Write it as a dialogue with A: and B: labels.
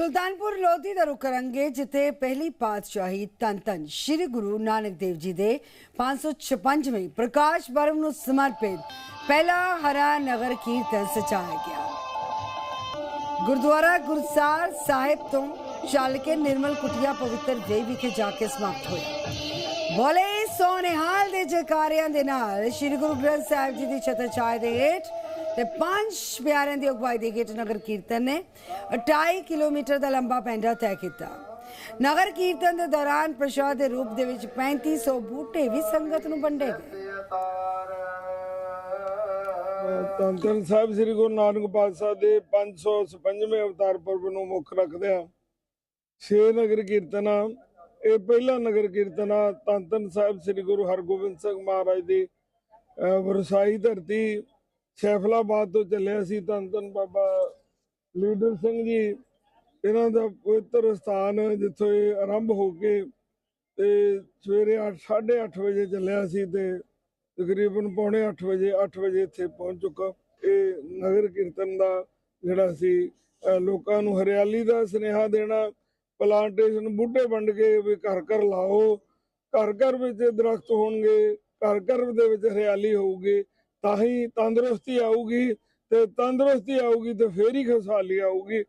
A: ਸੁਲਤਾਨਪੁਰ ਲੋਧੀ ਦਾ ਰੁਖ ਕਰਾਂਗੇ ਜਿੱਥੇ ਪਹਿਲੀ ਪਾਤਸ਼ਾਹੀ ਧੰਨ ਧੰਨ ਸ੍ਰੀ ਗੁਰੂ ਨਾਨਕ ਦੇਵ ਜੀ ਦੇ 556ਵੇਂ ਪ੍ਰਕਾਸ਼ ਪਰਵ ਨੂੰ ਸਮਰਪਿਤ ਪਹਿਲਾ ਹਰਾ ਨਗਰ ਕੀਰਤਨ ਸਜਾਇਆ ਗਿਆ। ਗੁਰਦੁਆਰਾ ਗੁਰਸਾਰ ਸਾਹਿਬ ਤੋਂ ਚੱਲ ਕੇ ਨਿਰਮਲ ਕੁਟਿਆ ਪਵਿੱਤਰ ਵੇ ਵਿਖੇ ਜਾ ਕੇ ਸਮਾਪਤ ਹੋਇਆ। ਬੋਲੇ ਸੋਨੇਹਾਲ ਦੇ ਜਕਾਰਿਆਂ ਦੇ ਨਾਲ ਸ੍ਰੀ ਗੁਰੂ ਗ੍ਰੰਥ ਸਾਹਿਬ ਜੀ ਦੀ ਛਤਰ ਛਾਇਆ ਦੇ ਹੇਠ ਤੇ ਪੰਜ ਪਿਆਰਿਆਂ ਦੀ ਅਗਵਾਈ ਦੇ ਹੇਠ ਨਗਰ ਕੀਰਤਨ ਨੇ 28 ਕਿਲੋਮੀਟਰ ਦਾ ਲੰਬਾ ਪੈਂਡਾ ਤੈਅ ਕੀਤਾ। ਨਗਰ ਕੀਰਤਨ ਦੇ ਦੌਰਾਨ ਪ੍ਰਸ਼ਾਦ ਦੇ ਰੂਪ ਦੇ ਵਿੱਚ 3500 ਬੂਟੇ ਵੀ ਸੰਗਤ ਨੂੰ ਵੰਡੇ ਗਏ।
B: ਧੰਨ ਸਾਹਿਬ ਸ੍ਰੀ ਗੁਰੂ ਨਾਨਕ ਪਾਤਸ਼ਾਹ ਦੇ 555ਵੇਂ ਅਵਤਾਰ ਪੁਰਬ ਨੂੰ ਮੁੱਖ ਰੱਖਦੇ ਆ ਛੇ ਨਗਰ ਕੀਰਤਨ ਆ। ਇਹ ਪਹਿਲਾ ਨਗਰ ਕੀਰਤਨ ਆ। ਧੰਨ ਸਾਹਿਬ ਸ੍ਰੀ ਗੁਰੂ ਹਰਗੋਬਿੰਦ ਸਿੰਘ ਮਹਾਰਾਜ ਦੀ ਵਰਸਾਈ ਧਰਤੀ ਸੈਫਲਾਬਾਦ ਤੋਂ ਚੱਲਿਆ ਸੀ ਧੰਨ ਧੰਨ ਬਾਬਾ ਲੀਡਰ ਸਿੰਘ ਜੀ। ਇਹਨਾਂ ਦਾ ਪਵਿੱਤਰ ਸਥਾਨ ਜਿੱਥੋਂ ਇਹ ਆਰੰਭ ਹੋ ਕੇ ਤੇ ਸਵੇਰੇ 8:30 ਵਜੇ ਚੱਲਿਆ ਸੀ ਤੇ ਤਕਰੀਬਨ ਪੌਣੇ 8 ਵਜੇ 8 ਵਜੇ ਇੱਥੇ ਪਹੁੰਚ ਚੁੱਕਾ। ਇਹ ਨਗਰ ਕੀਰਤਨ ਦਾ ਜਿਹੜਾ ਸੀ ਲੋਕਾਂ ਨੂੰ ਹਰਿਆਲੀ ਦਾ ਸੁਨੇਹਾ ਦੇਣਾ ਪਲਾਂਟੇਸ਼ਨ ਬੂਟੇ ਵੰਡ ਕੇ ਵੀ ਘਰ ਘਰ ਲਾਓ, ਘਰ ਘਰ ਵਿੱਚ ਦਰਖਤ ਹੋਣਗੇ, ਘਰ ਘਰ ਦੇ ਵਿੱਚ ਹਰਿਆਲੀ ਹੋਊਗੀ। ਤਾਂ ਹੀ ਤੰਦਰੁਸਤੀ ਆਊਗੀ ਤੇ ਤੰਦਰੁਸਤੀ ਆਊਗੀ ਤੇ ਫੇਰ ਹੀ ਖੁਸ਼ਹਾਲੀ ਆਊਗੀ।